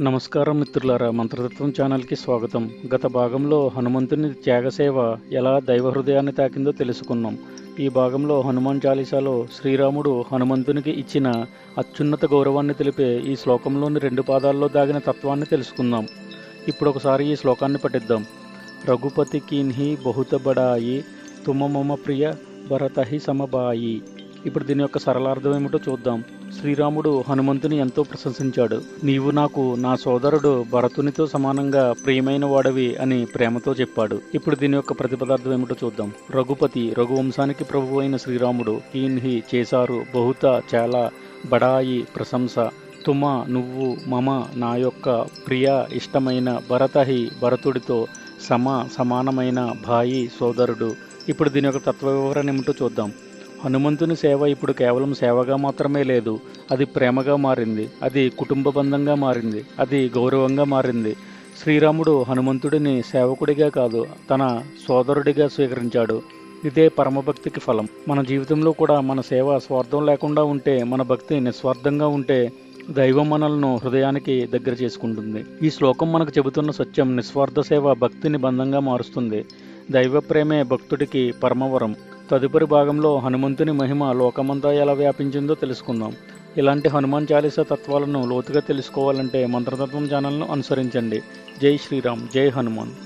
నమస్కారం మిత్రులారా మంత్రతత్వం ఛానల్కి స్వాగతం. గత భాగంలో హనుమంతుని త్యాగసేవ ఎలా దైవ హృదయాన్ని తాకిందో తెలుసుకున్నాం. ఈ భాగంలో హనుమాన్ చాలీసాలో శ్రీరాముడు హనుమంతునికి ఇచ్చిన అత్యున్నత గౌరవాన్ని తెలిపే ఈ శ్లోకంలోని రెండు పాదాల్లో దాగిన తత్వాన్ని తెలుసుకుందాం. ఇప్పుడు ఒకసారి ఈ శ్లోకాన్ని పఠిద్దాం. రఘుపతి కిన్హి బహుత బడాయి తుమ మమ ప్రియ భరతహి సమబాయి. ఇప్పుడు దీని యొక్క సరళార్థం ఏమిటో చూద్దాం. శ్రీరాముడు హనుమంతుని ఎంతో ప్రశంసించాడు. నీవు నాకు నా సోదరుడు భరతునితో సమానంగా ప్రియమైన వాడవి అని ప్రేమతో చెప్పాడు. ఇప్పుడు దీని యొక్క ప్రతిపదార్థం ఏమిటో చూద్దాం. రఘుపతి రఘువంశానికి ప్రభు అయిన శ్రీరాముడు కీన్హి చేశారు బహుత చాలా బడాయి ప్రశంస తుమ నువ్వు మమ నా యొక్క ప్రియ ఇష్టమైన భరతహి భరతుడితో సమ సమానమైన భాయి సోదరుడు. ఇప్పుడు దీని యొక్క తత్వ వివరణ ఏమిటో చూద్దాం. హనుమంతుని సేవ ఇప్పుడు కేవలం సేవగా మాత్రమే లేదు. అది ప్రేమగా మారింది. అది కుటుంబ బంధంగా మారింది. అది గౌరవంగా మారింది. శ్రీరాముడు హనుమంతుడిని సేవకుడిగా కాదు తన సోదరుడిగా స్వీకరించాడు. ఇదే పరమభక్తికి ఫలం. మన జీవితంలో కూడా మన సేవ స్వార్థం లేకుండా ఉంటే మన భక్తి నిస్వార్థంగా ఉంటే దైవం మనలను హృదయానికి దగ్గర చేసుకుంటుంది. ఈ శ్లోకం మనకు చెబుతున్న సత్యం నిస్వార్థ సేవ భక్తిని బంధంగా మారుస్తుంది. దైవ ప్రేమే భక్తుడికి పరమవరం. తదుపరి భాగంలో హనుమంతుని మహిమ లోకమంతా ఎలా వ్యాపించిందో తెలుసుకుందాం. ఇలాంటి హనుమాన్ చాలీస తత్వాలను లోతుగా తెలుసుకోవాలంటే మంత్రతత్వం ఛానల్ను అనుసరించండి. జై శ్రీరామ్ జై హనుమాన్.